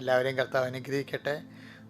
എല്ലാവരെയും കർത്താവ് അനുഗ്രഹിക്കട്ടെ.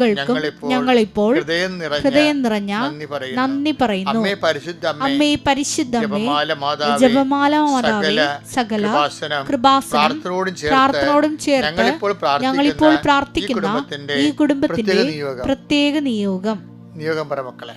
കൃപകൾക്കും ഞങ്ങളിപ്പോൾ ഹൃദയം നിറഞ്ഞ നന്ദി പറയുന്നു. അമ്മേ പരിശുദ്ധ അമ്മേ അമ്മേ പരിശുദ്ധമ്മേ ജപമാല മാതാവേ സകല കൃപാസനം പ്രാർത്ഥനയോടും ചേർത്ത് ഞങ്ങളിപ്പോൾ പ്രാർത്ഥിക്കുന്ന ഈ കുടുംബത്തിന്റെ പ്രത്യേക നിയോഗം. നിയോഗം പറ മക്കളെ.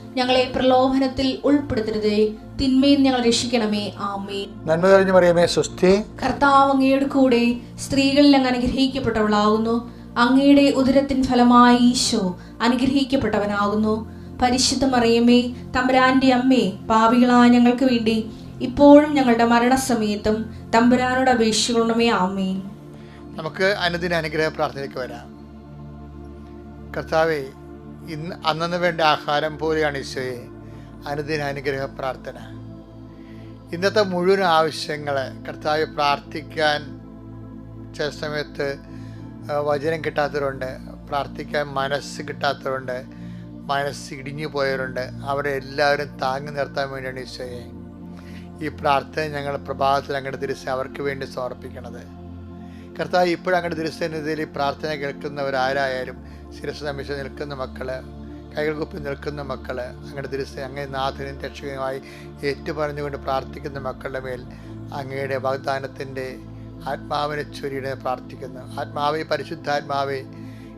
ഞങ്ങളെ പ്രലോഭനത്തിൽ ഉൾപ്പെടുത്തരുതേ. തിന്മയിൽ ഞങ്ങൾ രക്ഷിക്കണമേ. ആമേ നന്മ തെളിഞ്ഞു പറയുമേ സുസ്ഥി കർത്താവ് അങ്ങയുടെ കൂടെ സ്ത്രീകളിൽ അങ്ങ് അനുഗ്രഹിക്കപ്പെട്ടവളാകുന്നു. അങ്ങയുടെ ഉദരത്തിൻ ഫലമായി ഈശോ അനുഗ്രഹിക്കപ്പെട്ടവനാകുന്നു. പരിശുദ്ധ മറിയമേ തമ്പുരാന്റെ അമ്മേ പാപികളായ ഞങ്ങൾക്ക് വേണ്ടി ഇപ്പോഴും ഞങ്ങളുടെ മരണസമയത്തും തമ്പുരാനോട് അപേക്ഷിക്കണമേ. ആമേ നമുക്ക് അനുദിന അനുഗ്രഹ പ്രാർത്ഥനയ്ക്ക് വരാം. കർത്താവെ ഇന്ന് അന്നു വേണ്ട ആഹാരം പോലെയാണ് ഈശോയെ. അനുദിന അനുഗ്രഹ പ്രാർത്ഥന. ഇന്നത്തെ മുഴുവൻ ആവശ്യങ്ങൾ കർത്താവ് പ്രാർത്ഥിക്കാൻ ചില സമയത്ത് വചനം കിട്ടാത്തവരുണ്ട് പ്രാർത്ഥിക്കാൻ മനസ്സ് കിട്ടാത്തവരുണ്ട് മനസ്സ് ഇടിഞ്ഞു പോയവരുണ്ട്. അവരെ എല്ലാവരും താങ്ങി നിർത്താൻ വേണ്ടിയാണ് ഈശോയെ. ഈ പ്രാർത്ഥന ഞങ്ങൾ പ്രഭാതത്തിൽ അങ്ങയുടെ തിരിച്ച് അവർക്ക് വേണ്ടി സമർപ്പിക്കണത്. കർത്താവ് ഇപ്പോഴും അങ്ങയുടെ തിരുസന്നിധിയിൽ ഈ പ്രാർത്ഥന കേൾക്കുന്നവരാരായാലും ശിരസ് നമിച്ച് നിൽക്കുന്ന മക്കൾ കൈകൾ കുപ്പി നിൽക്കുന്ന മക്കൾ അങ്ങയുടെ ദൃശ്യ അങ്ങേ നാഥനും രക്ഷകനുമായി ഏറ്റുപറഞ്ഞുകൊണ്ട് പ്രാർത്ഥിക്കുന്ന മക്കളുടെ മേൽ അങ്ങയുടെ വാഗ്ദാനത്തിന്റെ ആത്മാവിനെ ചൊരിയുടെ പ്രാർത്ഥിക്കുന്നു. ആത്മാവെ പരിശുദ്ധാത്മാവെ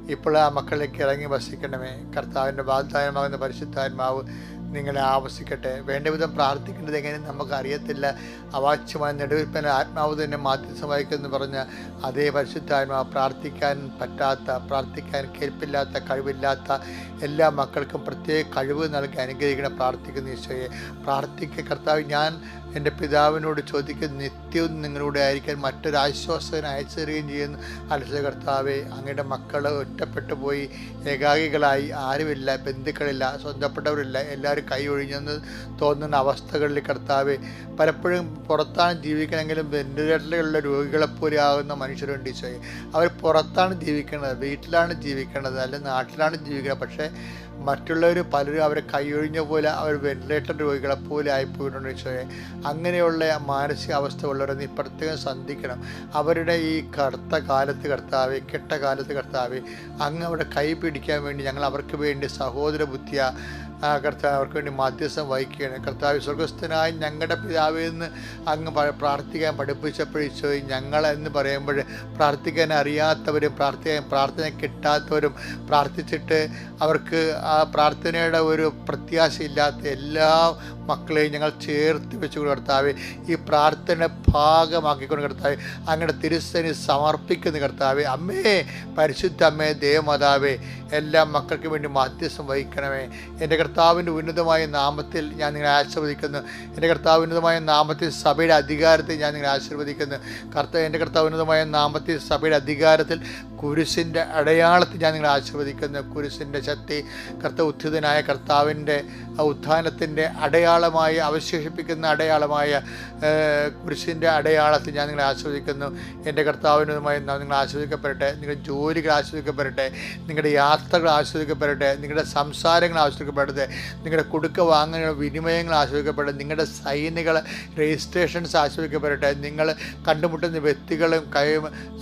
ഇപ്പോൾ ആ മക്കളിലേക്ക് ഇറങ്ങി വസിക്കണമേ. കർത്താവിന്റെ വാഗ്ദാനമാകുന്ന പരിശുദ്ധാത്മാവ് നിങ്ങളെ ആവശ്യിക്കട്ടെ. വേണ്ട വിധം പ്രാർത്ഥിക്കേണ്ടത് എങ്ങനെ നമുക്ക് അറിയത്തില്ല അവാച്യമായ നെടുവിൽപ്പന ആത്മാവ് തന്നെ മാധ്യസ്ഥം പറഞ്ഞ അതേ പരിശുദ്ധാത്മാ പ്രാർത്ഥിക്കാൻ പറ്റാത്ത പ്രാർത്ഥിക്കാൻ കേൾപ്പില്ലാത്ത കഴിവില്ലാത്ത എല്ലാ മക്കൾക്കും പ്രത്യേക കഴിവ് നൽകി അനുഗ്രഹിക്കണം പ്രാർത്ഥിക്കുന്ന ഈശോയെ. പ്രാർത്ഥിക്കുക കർത്താവ് ഞാൻ എന്റെ പിതാവിനോട് ചോദിക്കുന്ന നിത്യവും നിങ്ങളുടെ ആയിരിക്കാൻ മറ്റൊരു അയച്ചു തരികയും ചെയ്യുന്നു. അലസ കർത്താവെ അങ്ങയുടെ മക്കൾ ഒറ്റപ്പെട്ടു പോയി ഏകാഗികളായി ആരുമില്ല ബന്ധുക്കളില്ല സ്വന്തപ്പെട്ടവരില്ല എല്ലാവരും കൈ ഒഴിഞ്ഞെന്ന് തോന്നുന്ന അവസ്ഥകളിൽ കർത്താവെ പലപ്പോഴും പുറത്താണ് ജീവിക്കണമെങ്കിലും വെന്റിലേറ്ററിലുള്ള രോഗികളെപ്പോലെ ആകുന്ന മനുഷ്യരുണ്ട് ഈശോയെ. അവർ പുറത്താണ് ജീവിക്കുന്നത് വീട്ടിലാണ് ജീവിക്കേണ്ടത് അല്ലെങ്കിൽ നാട്ടിലാണ് ജീവിക്കുന്നത് പക്ഷേ മറ്റുള്ളവർ പലരും അവരെ കൈയൊഴിഞ്ഞ പോലെ അവർ വെന്റിലേറ്റർ രോഗികളെ പോലെ ആയിപ്പോയിട്ടുണ്ട് ഈശോയെ. അങ്ങനെയുള്ള മാനസികാവസ്ഥ ഉള്ളവരെ നീ പ്രത്യേകം സന്ധിക്കണം അവരുടെ ഈ കറുത്ത കാലത്ത് കർത്താവെ കെട്ട കാലത്ത് കർത്താവെ അങ്ങ് അവിടെ കൈ പിടിക്കാൻ വേണ്ടി ഞങ്ങൾ അവർക്ക് വേണ്ടി സഹോദര ബുദ്ധിയ കർത്താവ് അവർക്ക് വേണ്ടി മധ്യസ്ഥം വഹിക്കുകയാണ്. കർത്താവ് സ്വർഗസ്ഥനായി ഞങ്ങളുടെ പിതാവിൽ നിന്ന് അങ്ങ് പ്രാർത്ഥിക്കാൻ പഠിപ്പിച്ചപ്പോഴേ ഞങ്ങൾ എന്ന് പറയുമ്പോൾ പ്രാർത്ഥിക്കാൻ അറിയാത്തവരും പ്രാർത്ഥിക്കാൻ പ്രാർത്ഥന കിട്ടാത്തവരും പ്രാർത്ഥിച്ചിട്ട് അവർക്ക് ആ പ്രാർത്ഥനയുടെ ഒരു പ്രത്യാശയില്ലാത്ത എല്ലാ മക്കളെയും ഞങ്ങൾ ചേർത്ത് വെച്ചുകൊണ്ട് കർത്താവ് ഈ പ്രാർത്ഥന ഭാഗമാക്കിക്കൊണ്ട് കർത്താവ് അങ്ങയുടെ തിരുസനി സമർപ്പിക്കുന്ന കർത്താവ്. അമ്മേ പരിശുദ്ധ അമ്മേ ദേവമാതാവേ എല്ലാ മക്കൾക്ക് വേണ്ടി മാധ്യസ്ഥം വഹിക്കണമേ. എന്റെ കർത്താവിന്റെ ഉന്നതമായ നാമത്തിൽ ഞാൻ നിങ്ങളെ ആശീർവദിക്കുന്നു. എന്റെ കർത്താവ് ഉന്നതമായ നാമത്തിൽ സഭയുടെ അധികാരത്തെ ഞാൻ നിങ്ങളെ ആശീർവദിക്കുന്നു. കർത്താവ് എന്റെ കർത്താവ് ഉന്നതമായ നാമത്തിൽ സഭയുടെ അധികാരത്തിൽ കുരിശിന്റെ അടയാളത്തിൽ ഞാൻ നിങ്ങളെ ആശീർവദിക്കുന്നു. കുരിശിന്റെ ശക്തി കർത്ത ഉത്ഥിതനായ കർത്താവിന്റെ ഉത്ഥാനത്തിന്റെ അടയാളമായി അവശേഷിപ്പിക്കുന്ന അടയാളമായ കുരിശിന്റെ അടയാളത്തിൽ ഞാൻ നിങ്ങളെ ആസ്വദിക്കുന്നു എന്റെ കർത്താവിനുമായി നിങ്ങൾ ആസ്വദിക്കപ്പെടട്ടെ നിങ്ങളുടെ ജോലികൾ ആസ്വദിക്കപ്പെടട്ടെ നിങ്ങളുടെ യാത്രകൾ ആസ്വദിക്കപ്പെടട്ടെ നിങ്ങളുടെ സംസാരങ്ങൾ ആസ്വദിക്കപ്പെടട്ടെ നിങ്ങളുടെ കൊടുക്ക വാങ്ങലുകൾ വിനിമയങ്ങൾ ആസ്വദിക്കപ്പെടട്ടെ നിങ്ങളുടെ സൈനികൾ രജിസ്ട്രേഷൻസ് ആസ്വദിക്കപ്പെടട്ടെ നിങ്ങൾ കണ്ടുമുട്ടുന്ന വ്യക്തികളും കൈ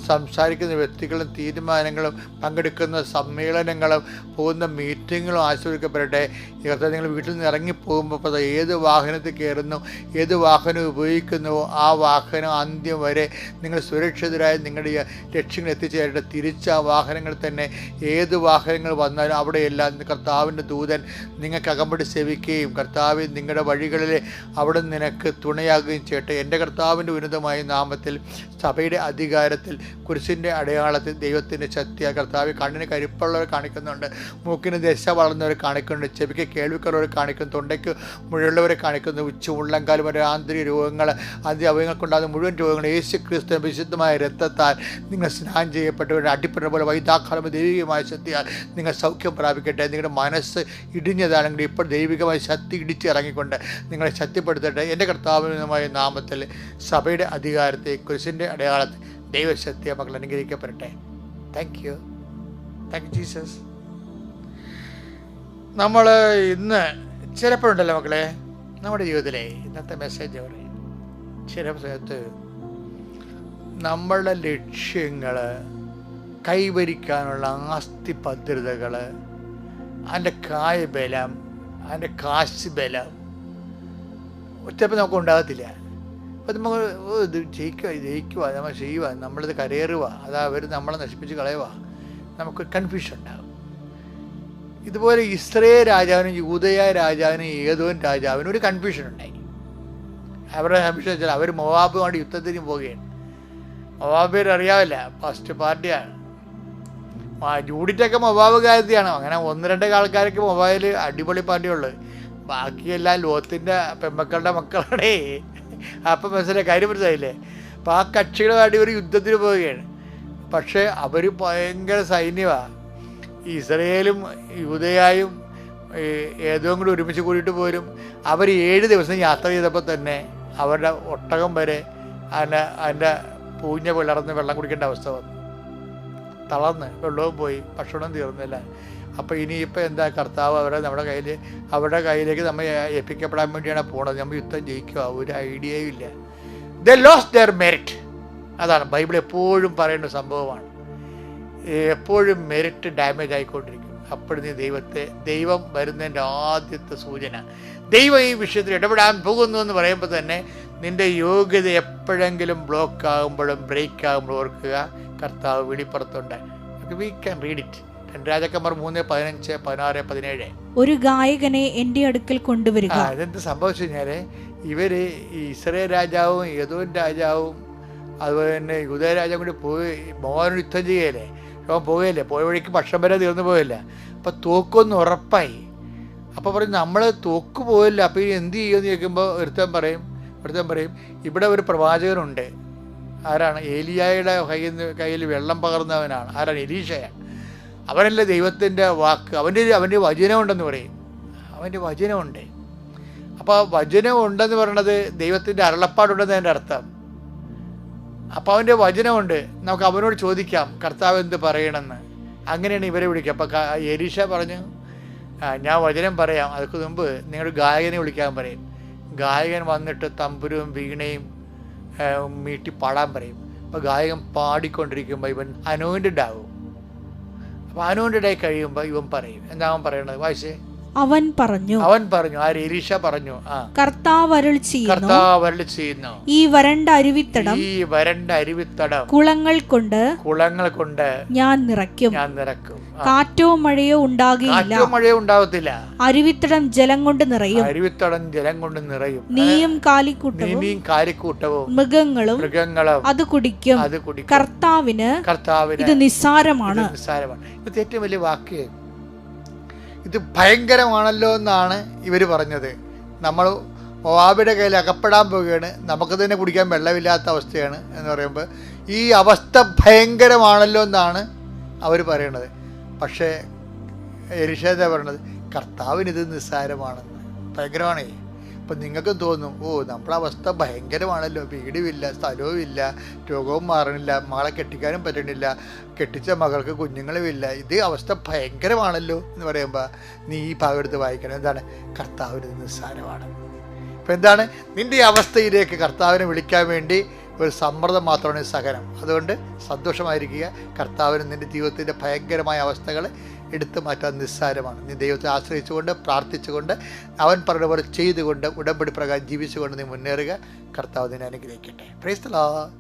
സംസാരിക്കുന്ന വ്യക്തികളും തീരുമാനങ്ങളും പങ്കെടുക്കുന്ന സമ്മേളനങ്ങളും പോകുന്ന മീറ്റിങ്ങുകളും ആസ്വദിക്കപ്പെടട്ടെ കർത്താവ് നിങ്ങൾ വീട്ടിൽ നിന്ന് ഇറങ്ങി പോകുമ്പോൾ ഇപ്പോൾ ദാ ഏത് വാഹനത്തിൽ കയറുന്നു ഏത് വാഹനം ഉപയോഗിക്കുന്നുവോ ആ വാഹനം അന്ത്യം വരെ നിങ്ങൾ സുരക്ഷിതരായി നിങ്ങളുടെ ലക്ഷ്യങ്ങൾ എത്തിച്ചേരട്ടെ. തിരിച്ച ആ വാഹനങ്ങൾ തന്നെ ഏത് വാഹനങ്ങൾ വന്നാലും അവിടെയെല്ലാം കർത്താവിന്റെ ദൂതൻ നിങ്ങൾക്ക് അകമ്പടി സേവിക്കുകയും കർത്താവ് നിങ്ങളുടെ വഴികളിൽ അവിടെ നിനക്ക് തുണയാകുകയും ചെയ്യട്ടെ. എന്റെ കർത്താവിന്റെ ഉന്നതമായ നാമത്തിൽ സഭയുടെ അധികാരത്തിൽ കുരിശിന്റെ അടയാളത്തിൽ ദൈവത്തിന്റെ ആ കർത്താവ് കണ്ണിന് കരുപ്പുള്ളവർ കാണിക്കുന്നുണ്ട്. മൂക്കിന് ദശ വളർന്നവർ കാണിക്കുന്നുണ്ട്. ചെവിക്ക് കേൾവിക്കുള്ളവർ കാണിക്കുന്നു തൊണ്ടയ്ക്ക് മുഴുവനുള്ളവരെ കാണിക്കുന്നു ഉച്ച ഉള്ളംകാലം വരെ ആന്തരിക രോഗങ്ങൾ അതി അവയവങ്ങൾക്കുണ്ടാകുന്ന മുഴുവൻ രോഗങ്ങൾ യേശു ക്രിസ്തു വിശുദ്ധമായ രക്തത്താൽ നിങ്ങൾ സ്നാനം ചെയ്യപ്പെട്ടവരുടെ അടിപ്പെട്ട പോലെ വൈദാക്കാലം ദൈവികമായ ശക്തിയാൽ നിങ്ങൾ സൗഖ്യം പ്രാപിക്കട്ടെ. നിങ്ങളുടെ മനസ്സ് ഇടിഞ്ഞതാണെങ്കിൽ ഇപ്പോൾ ദൈവികമായ ശക്തി ഇടിച്ചിറങ്ങിക്കൊണ്ട് നിങ്ങളെ ശക്തിപ്പെടുത്തട്ടെ. എന്റെ കർത്താവിനുമായ നാമത്തിൽ സഭയുടെ അധികാരത്തെ കുരിശിന്റെ അടയാളത്തെ ദൈവശക്തിയെ മക്കൾ അനുഗ്രഹിക്കപ്പെടട്ടെ. Thank you thank you Jesus നമ്മൾ ഇന്ന് ചിലപ്പോഴുണ്ടല്ലോ മക്കളെ നമ്മുടെ ജീവിതത്തിലെ ഇന്നത്തെ മെസ്സേജ് പറയും ചില സമയത്ത് നമ്മളുടെ ലക്ഷ്യങ്ങൾ കൈവരിക്കാനുള്ള ആസ്തി ഭദ്രതകൾ അതിന്റെ കായ ബലം അതിന്റെ കാശ് ബലം ചിലപ്പോൾ നമുക്ക് ഉണ്ടാകത്തില്ല അപ്പം നമ്മൾ ഇത് ജയിക്കുക ജയിക്കുക നമ്മൾ ചെയ്യുക നമ്മളിത് കരയേറുക അത് അവർ നമ്മളെ നശിപ്പിച്ച് കളയുക. നമുക്ക് കൺഫ്യൂഷൻ ഉണ്ടാകും. ഇതുപോലെ ഇസ്രയേൽ രാജാവിനും യൂതയ രാജാവിനും ഏതോൻ രാജാവിനും ഒരു കൺഫ്യൂഷൻ ഉണ്ടായി. അവരുടെ കൺഫ്യൂഷൻ വെച്ചാൽ അവർ മൊവാബുമായിട്ട് യുദ്ധത്തിന് പോവുകയാണ്. മൊവാബിയർ അറിയാവില്ല? ഫസ്റ്റ് പാർട്ടിയാണ്. ജൂഡിറ്റൊക്കെ മൊബാബ് കാര്യത്തിയാണ് അങ്ങനെ ഒന്ന് രണ്ട് ആൾക്കാർക്ക് മൊബൈൽ അടിപൊളി പാർട്ടിയുള്ളത് ബാക്കിയെല്ലാം ലോകത്തിന്റെ പെമ്മക്കളുടെ മക്കളാണേ. അപ്പം മനസ്സിലായി കാര്യം മനസ്സിലായില്ലേ? അപ്പം ആ കക്ഷികളുമായിട്ട് ഒരു യുദ്ധത്തിന് പോവുകയാണ്. പക്ഷേ അവർ ഭയങ്കര സൈന്യമാണ് ഇസ്രയേലും യൂതയായും ഏതോ കൂടി ഒരുമിച്ച് കൂടിയിട്ട് പോരും. അവർ ഏഴ് ദിവസം യാത്ര ചെയ്തപ്പോൾ തന്നെ അവരുടെ ഒട്ടകം വരെ അതിന്റെ അതിന്റെ പൂഞ്ഞ പിളർന്ന് വെള്ളം കുടിക്കേണ്ട അവസ്ഥ വന്നു. തളർന്ന് വെള്ളവും പോയി ഭക്ഷണം തീർന്നില്ല. അപ്പോൾ ഇനിയിപ്പോൾ എന്താ കർത്താവ് അവരെ നമ്മുടെ കയ്യിൽ അവരുടെ കയ്യിലേക്ക് നമ്മൾ ഏൽപ്പിക്കപ്പെടാൻ വേണ്ടിയാണ് പോണത്. നമ്മൾ യുദ്ധം ജയിക്കുക ഒരു ഐഡിയയും ഇല്ല. ദ ലോസ് ദർ മെറിറ്റ് അതാണ് ബൈബിൾ എപ്പോഴും പറയുന്ന സംഭവമാണ്. എപ്പോഴും മെറിറ്റ് ഡാമേജ് ആയിക്കൊണ്ടിരിക്കും അപ്പോഴും നീ ദൈവത്തെ ദൈവം വരുന്നതിന്റെ ആദ്യത്തെ സൂചന. ദൈവം ഈ വിഷയത്തിൽ ഇടപെടാൻ പോകുന്നു എന്ന് പറയുമ്പോൾ തന്നെ നിന്റെ യോഗ്യത എപ്പോഴെങ്കിലും ബ്ലോക്ക് ആകുമ്പോഴും ബ്രേക്ക് ആകുമ്പോഴും ഓർക്കുക കർത്താവ് വെളിപ്പുറത്തുണ്ട്. വി ക്യാൻ റീഡ് ഇറ്റ് രാജാക്കന്മാർ മൂന്ന് പതിനഞ്ച് പതിനാറ് പതിനേഴ്. ഒരു ഗായകനെ എന്റെ അടുക്കൽ കൊണ്ടുവരിക. അതെന്ത് സംഭവിച്ചു കഴിഞ്ഞാൽ ഇവർ ഈ ഇസ്രയേൽ രാജാവും യദൂൻ രാജാവും അതുപോലെ തന്നെ യുദ്ധരാജാവും കൂടി പോയി മോഹൻ യുദ്ധം ചെയ്യല്ലേ? അവൻ പോവുകയല്ലേ പോയ വഴിക്ക് ഭക്ഷണം വരെ തീർന്നു പോയല്ല അപ്പം തോക്കൊന്ന് ഉറപ്പായി. അപ്പോൾ പറയും നമ്മൾ തോക്ക് പോയില്ല അപ്പോൾ ഇനി എന്ത് ചെയ്യുമെന്ന് ചോദിക്കുമ്പോൾ ഒരുത്തൻ പറയും ഒരുത്തൻ പറയും ഇവിടെ ഒരു പ്രവാചകനുണ്ട്. ആരാണ്? ഏലിയായുടെ കയ്യിൽ കയ്യിൽ വെള്ളം പകർന്നവനാണ്. ആരാണ്? എലീഷയാണ് അവനല്ലേ ദൈവത്തിന്റെ വാക്ക് അവന്റെ അവന്റെ വചനമുണ്ടെന്ന് പറയും. അവന്റെ വചനമുണ്ട്. അപ്പോൾ വചനം ഉണ്ടെന്ന് പറയണത് ദൈവത്തിന്റെ അരുളപ്പാടുണ്ടെന്ന് എന്റെ അർത്ഥം. അപ്പോൾ അവന്റെ വചനമുണ്ട്. നമുക്ക് അവനോട് ചോദിക്കാം കർത്താവ് എന്ത് പറയണമെന്ന് അങ്ങനെയാണ് ഇവരെ വിളിക്കുക. അപ്പോൾ എരീഷ പറഞ്ഞു ഞാൻ വചനം പറയാം. അതൊക്കെ മുമ്പ് നിങ്ങളുടെ ഗായകനെ വിളിക്കാൻ പറയും. ഗായകൻ വന്നിട്ട് തമ്പുരും വീണയും മീട്ടി പാടാൻ പറയും. അപ്പോൾ ഗായകൻ പാടിക്കൊണ്ടിരിക്കുമ്പോൾ ഇവൻ അനോയിന്റഡ് ആവും. അപ്പോൾ ഇടയിൽ കഴിയുമ്പോൾ ഇവൻ പറയും. എന്താ അവൻ പറയണത്? വായിച്ചേ. അവൻ പറഞ്ഞു അവൻ പറഞ്ഞു ആ എലീഷ പറഞ്ഞു ആ. കർത്താവ് അരുൾ ചെയ്യുന്നു. കർത്താവ് ചെയ്യുന്നു. ഈ വരണ്ട അരുവിത്തടം ഈ വരണ്ട അരുവിത്തടം കുളങ്ങൾ കൊണ്ട് കുളങ്ങൾ കൊണ്ട് ഞാൻ നിറയ്ക്കും. ഞാൻ നിറക്കും കാറ്റോ മഴയോ ഉണ്ടാകുകയില്ല. കാറ്റോ മഴയോ ഉണ്ടാവത്തില്ല. അരുവിത്തടം ജലം കൊണ്ട് നിറയും. അരുവിത്തടം ജലം കൊണ്ട് നിറയും. നീയും കാലിക്കൂട്ടവും നീയും കാലിക്കൂട്ടവും മൃഗങ്ങളും മൃഗങ്ങളും അത് കുടിക്കും. അത് കുടിക്കും. കർത്താവിന് കർത്താവിന് ഇത് നിസ്സാരമാണ്. നിസ്സാരമാണ്. ഇപ്പൊ ഏറ്റവും വലിയ വാക്ക് ഇത് ഭയങ്കരമാണല്ലോ എന്നാണ് ഇവർ പറഞ്ഞത്. നമ്മൾ മൊവാബിയുടെ കയ്യിൽ അകപ്പെടാൻ പോവുകയാണ്. നമുക്ക് തന്നെ കുടിക്കാൻ വെള്ളമില്ലാത്ത അവസ്ഥയാണ് എന്ന് പറയുമ്പോൾ ഈ അവസ്ഥ ഭയങ്കരമാണല്ലോ എന്നാണ് അവർ പറയണത്. പക്ഷേ എരിഷേത പറയണത് കർത്താവിന് ഇത് നിസ്സാരമാണെന്ന്. ഭയങ്കരമാണേ. അപ്പം നിങ്ങൾക്കും തോന്നും ഓ നമ്മുടെ അവസ്ഥ ഭയങ്കരമാണല്ലോ. വീടുമില്ല സ്ഥലവുമില്ല രോഗവും മാറണില്ല മകളെ കെട്ടിക്കാനും പറ്റണില്ല കെട്ടിച്ച മകൾക്ക് കുഞ്ഞുങ്ങളുമില്ല. ഇത് അവസ്ഥ ഭയങ്കരമാണല്ലോ. എന്ന് പറയുമ്പോൾ നീ ഈ ഭാഗം എടുത്ത് വായിക്കണം. എന്താണ്? കർത്താവിന് നിസ്സാരമാണ്. ഇപ്പം എന്താണ്? നിന്റെ അവസ്ഥയിലേക്ക് കർത്താവിനെ വിളിക്കാൻ വേണ്ടി ഒരു സമ്മർദ്ദം മാത്രമാണ് സഹനം. അതുകൊണ്ട് സന്തോഷമായിരിക്കുക. കർത്താവിന് നിന്റെ ജീവിതത്തിന്റെ ഭയങ്കരമായ അവസ്ഥകൾ എടുത്തു മാറ്റാൻ നിസ്സാരമാണ്. നീ ദൈവത്തെ ആശ്രയിച്ചുകൊണ്ട് പ്രാർത്ഥിച്ചുകൊണ്ട് അവൻ പറഞ്ഞ പോലെ ചെയ്തുകൊണ്ട് ഉടമ്പടി പ്രകാരം ജീവിച്ചുകൊണ്ട് നീ മുന്നേറുക. കർത്താവ് നിന്നെ അനുഗ്രഹിക്കട്ടെ. പ്രൈസ്തലാ